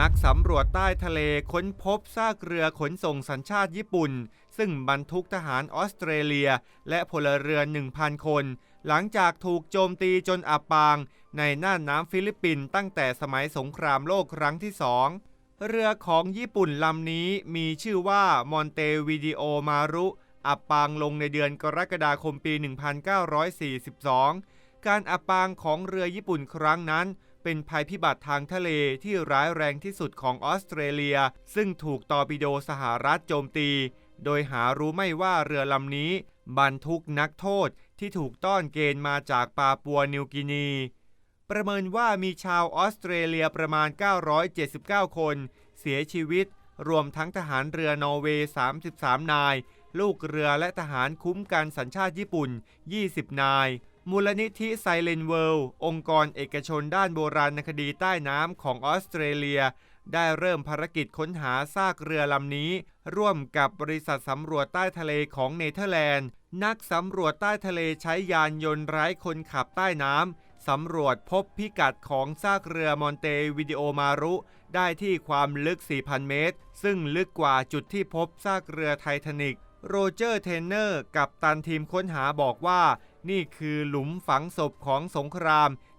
นักสำรวจใต้ทะเลค้นพบซากเรือขนส่งสัญชาติญี่ปุ่น ซึ่งบรรทุกทหารออสเตรเลีย และพลเรือน 1,000 คน หลังจากถูกโจมตีจนอับปาง ในน่านน้ำฟิลิปปินส์ตั้งแต่สมัยสงครามโลกครั้งที่สองเรือของญี่ปุ่นลำนี้มีชื่อว่ามอนเตวิดีโอมารุ อับปางลงในเดือนกรกฎาคมปี 1942 การอับปางของเรือญี่ปุ่นครั้งนั้น เป็นภัยพิบัติทางทะเลที่ร้ายแรงที่สุดของออสเตรเลีย ซึ่งถูกตอร์ปิโดสหรัฐโจมตี โดยหารู้ไม่ว่าเรือลำนี้ บรรทุกนักโทษที่ถูกต้อนเกณฑ์มาจากปาปัวนิวกินี ประเมินว่ามีชาวออสเตรเลียประมาณ 979 คน เสียชีวิต รวมทั้งทหารเรือนอร์เวย์ 33 นาย ลูกเรือและทหารคุ้มกันสัญชาติญี่ปุ่น 20 นาย มูลนิธิไซเลนเวิลด์องค์กรเอกชนด้านโบราณคดีใต้น้ำของออสเตรเลีย ได้เริ่มภารกิจค้นหาซากเรือลำนี้ ร่วมกับบริษัทสำรวจใต้ทะเลของเนเธอร์แลนด์ นักสำรวจใต้ทะเลใช้ยานยนต์ไร้คนขับใต้น้ำสำรวจพบพิกัดของซากเรือมอนเตวิดีโอมารุ ได้ที่ความลึก 4,000 เมตร ซึ่งลึกกว่าจุดที่พบซากเรือไททานิก โรเจอร์เทนเนอร์ กับตันทีมค้นหาบอกว่า นี่คือหลุมฝังศพของสงคราม